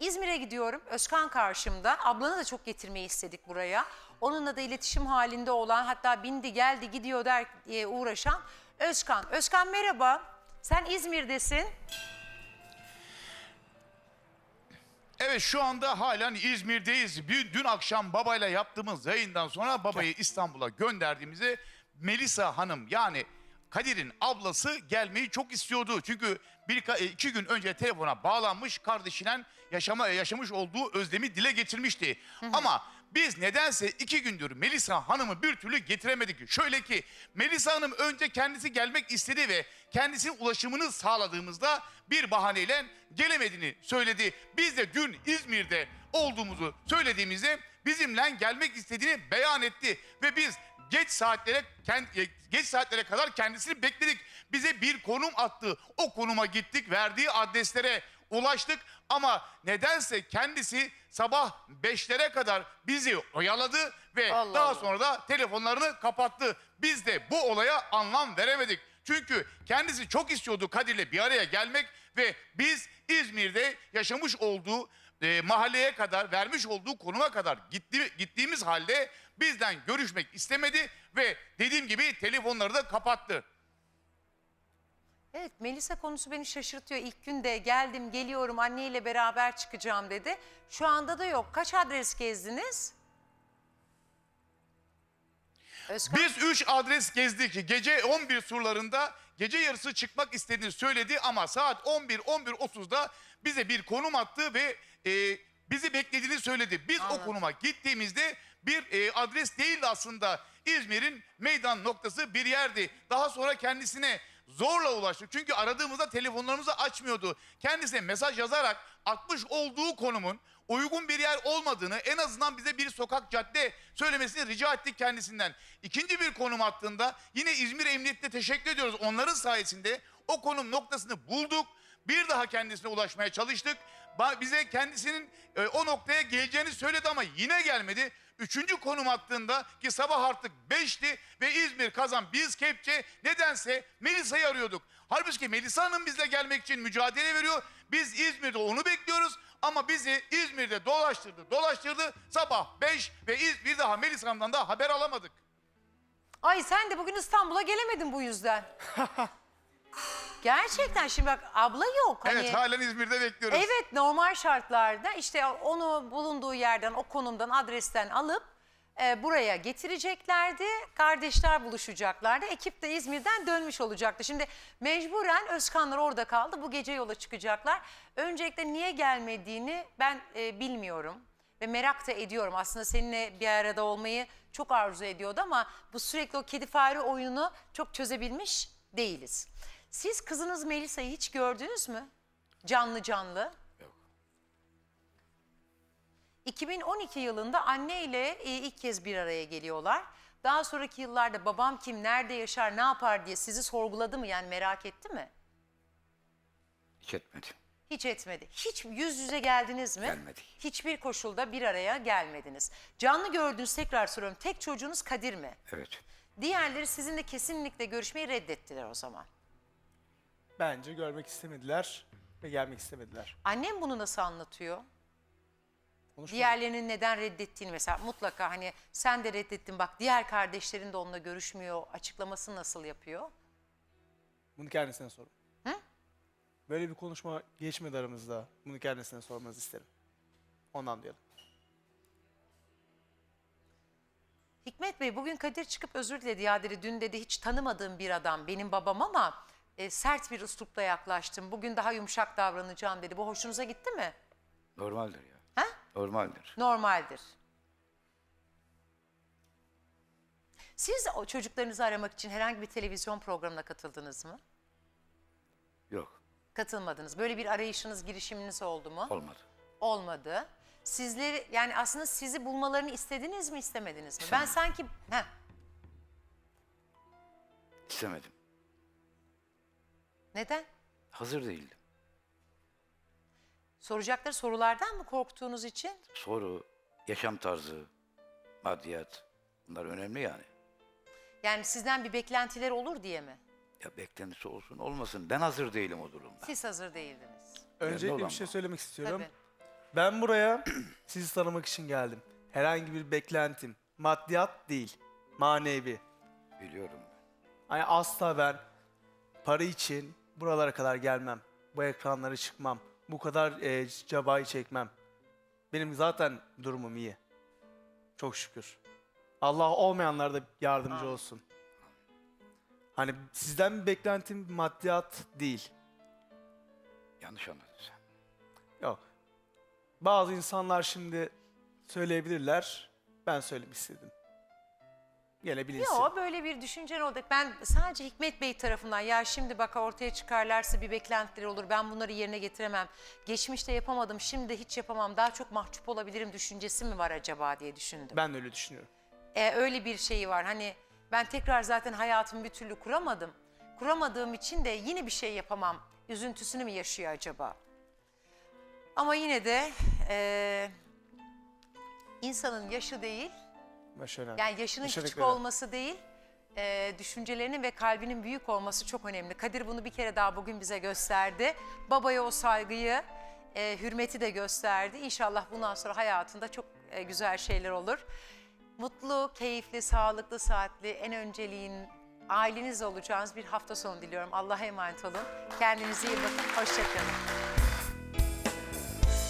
İzmir'e gidiyorum. Özkan karşımda. Ablanı da çok getirmeyi istedik buraya. Onunla da iletişim halinde olan hatta bindi geldi gidiyor der diye uğraşan Özkan. Özkan merhaba. Sen İzmir'desin. Evet şu anda halen İzmir'deyiz. Bir, dün akşam babayla yaptığımız yayından sonra babayı İstanbul'a gönderdiğimizde Melisa Hanım yani Kadir'in ablası gelmeyi çok istiyordu. Çünkü bir, iki gün önce telefona bağlanmış kardeşinin yaşama, yaşamış olduğu özlemi dile getirmişti. Ama biz nedense iki gündür Melisa Hanım'ı bir türlü getiremedik. Şöyle ki Melisa Hanım önce kendisi gelmek istedi ve kendisinin ulaşımını sağladığımızda bir bahaneyle gelemediğini söyledi. Biz de dün İzmir'de olduğumuzu söylediğimizde bizimle gelmek istediğini beyan etti ve biz geç saatlere kend- e, geç saatlere kadar kendisini bekledik. Bize bir konum attı. O konuma gittik, verdiği adreslere ulaştık ama nedense kendisi sabah 5'lere kadar bizi oyaladı ve Allah daha Allah. sonra da telefonlarını kapattı. Biz de bu olaya anlam veremedik. Çünkü kendisi çok istiyordu Kadir'le bir araya gelmek ve biz İzmir'de yaşamış olduğu e, mahalleye kadar vermiş olduğu konuma kadar gitti, gittiğimiz halde bizden görüşmek istemedi ve dediğim gibi telefonları da kapattı. Evet Melisa konusu beni şaşırtıyor. İlk günde geldim geliyorum anneyle beraber çıkacağım dedi. Şu anda da yok. Kaç adres gezdiniz? Özkan. Biz 3 adres gezdik. Gece 11 surlarında gece yarısı çıkmak istediğini söyledi ama saat 11-11.30'da bize bir konum attı ve e, bizi beklediğini söyledi. Biz Anladım. o konuma gittiğimizde bir e, adres değildi aslında. İzmir'in meydan noktası bir yerdi. Daha sonra kendisine zorla ulaştık. Çünkü aradığımızda telefonlarımızı açmıyordu. Kendisine mesaj yazarak atmış olduğu konumun uygun bir yer olmadığını en azından bize bir sokak cadde söylemesini rica ettik kendisinden. İkinci bir konum attığında yine İzmir Emniyet'te teşekkür ediyoruz. Onların sayesinde o konum noktasını bulduk. Bir daha kendisine ulaşmaya çalıştık. Bize kendisinin e, o noktaya geleceğini söyledi ama yine gelmedi. Üçüncü konum attığında ki sabah artık beşti ve İzmir kazan biz kepçe nedense Melisa'yı arıyorduk. Halbuki Melisa Hanım bizle gelmek için mücadele veriyor. Biz İzmir'de onu bekliyoruz ama bizi İzmir'de dolaştırdı dolaştırdı. Sabah 5 ve İz- bir daha Melisa Hanım'dan da haber alamadık. Ay sen de bugün İstanbul'a gelemedin bu yüzden. Gerçekten şimdi bak abla yok. Hani... Evet halen İzmir'de bekliyoruz. Evet normal şartlarda işte onu bulunduğu yerden o konumdan adresten alıp e, buraya getireceklerdi. Kardeşler buluşacaklardı. Ekip de İzmir'den dönmüş olacaktı. Şimdi mecburen Özkanlar orada kaldı. Bu gece yola çıkacaklar. Öncelikle niye gelmediğini ben e, bilmiyorum. Ve merak da ediyorum. Aslında seninle bir arada olmayı çok arzu ediyordu ama bu sürekli o kedi fare oyununu çok çözebilmiş değiliz. Siz kızınız Melisa'yı hiç gördünüz mü? Canlı canlı. 2012 yılında anne ile e, ilk kez bir araya geliyorlar. Daha sonraki yıllarda babam kim, nerede yaşar, ne yapar diye sizi sorguladı mı yani merak etti mi? Hiç etmedi. Hiç etmedi. Hiç yüz yüze geldiniz mi? Gelmedik. Hiçbir koşulda bir araya gelmediniz. Canlı gördüğünüz tekrar soruyorum. Tek çocuğunuz Kadir mi? Evet. Diğerleri sizinle kesinlikle görüşmeyi reddettiler o zaman. Bence görmek istemediler ve gelmek istemediler. Annem bunu nasıl anlatıyor? Konuşmadık. Diğerlerinin neden reddettiğini mesela mutlaka hani sen de reddettin bak diğer kardeşlerin de onunla görüşmüyor açıklamasını nasıl yapıyor? Bunu kendisine sorun. Hı? Böyle bir konuşma geçmedi aramızda. Bunu kendisine sormanızı isterim. Ondan diyelim. Hikmet Bey bugün Kadir çıkıp özür diledi ya dedi dün dedi hiç tanımadığım bir adam benim babam ama e, sert bir üslupla yaklaştım. Bugün daha yumuşak davranacağım dedi. Bu hoşunuza gitti mi? Normaldir ya. Ha? Normaldir. Normaldir. Siz o çocuklarınızı aramak için herhangi bir televizyon programına katıldınız mı? Yok. Katılmadınız. Böyle bir arayışınız, girişiminiz oldu mu? Olmadı. Olmadı. Sizleri yani aslında sizi bulmalarını istediniz mi, istemediniz mi? Ben sanki heh, İstemedim. Neden? Hazır değildim. Soracakları sorulardan mı korktuğunuz için? Soru, yaşam tarzı, maddiyat bunlar önemli yani. Yani sizden bir beklentiler olur diye mi? Ya beklentisi olsun olmasın ben hazır değilim o durumda. Siz hazır değildiniz. Öncelikle olan bir şey bu. söylemek istiyorum. Tabii. Ben buraya sizi tanımak için geldim. Herhangi bir beklentim, maddiyat değil, manevi. Biliyorum. Hani asla ben para için buralara kadar gelmem. Bu ekranlara çıkmam. Bu kadar e, cabayı çekmem. Benim zaten durumum iyi. Çok şükür. Allah olmayanlara da yardımcı olsun. Hani sizden bir beklentim maddiyat değil. Yanlış anladın sen. Yok. Bazı insanlar şimdi söyleyebilirler. Ben söylemek istedim. Gene bilinsin. Yok böyle bir düşüncen oldu. Ben sadece Hikmet Bey tarafından ya şimdi bak ortaya çıkarlarsa bir beklentileri olur. Ben bunları yerine getiremem. Geçmişte yapamadım şimdi de hiç yapamam. Daha çok mahcup olabilirim düşüncesi mi var acaba diye düşündüm. Ben de öyle düşünüyorum. E, öyle bir şeyi var. Hani ben tekrar zaten hayatımı bir türlü kuramadım. Kuramadığım için de yine bir şey yapamam. Üzüntüsünü mü yaşıyor acaba? Ama yine de e, insanın yaşı değil, Önemli. yani yaşının küçük olması değil, e, düşüncelerinin ve kalbinin büyük olması çok önemli. Kadir bunu bir kere daha bugün bize gösterdi. Babaya o saygıyı, e, hürmeti de gösterdi. İnşallah bundan sonra hayatında çok e, güzel şeyler olur. Mutlu, keyifli, sağlıklı, saatli, en önceliğin ailenizle olacağınız bir hafta sonu diliyorum. Allah'a emanet olun. Kendinize iyi bakın. Hoşçakalın.